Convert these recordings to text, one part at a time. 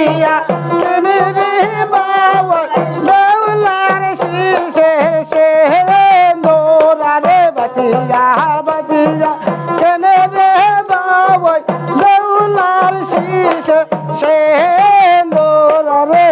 দিয়া কেনে রে বাবা দেউলার শিষে সে নোরা রে বাঁচিয়া বাঁচিয়া। কেনে রে বাবা দেউলার শিষে সে নোরা রে।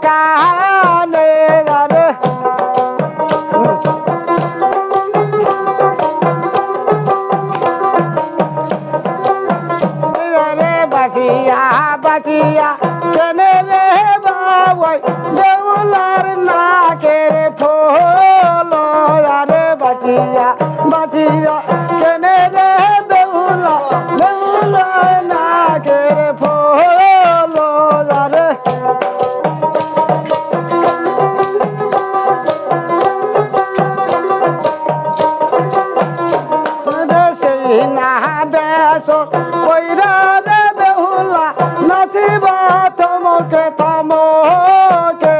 ಕಾಲ বাঁচিবা তমকে তমকে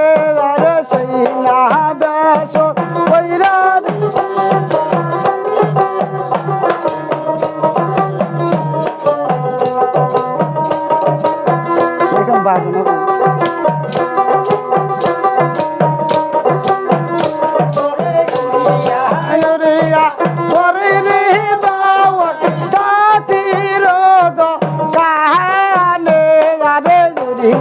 রে সেই না বেশ বাজনা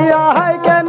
দিয়া হাই কে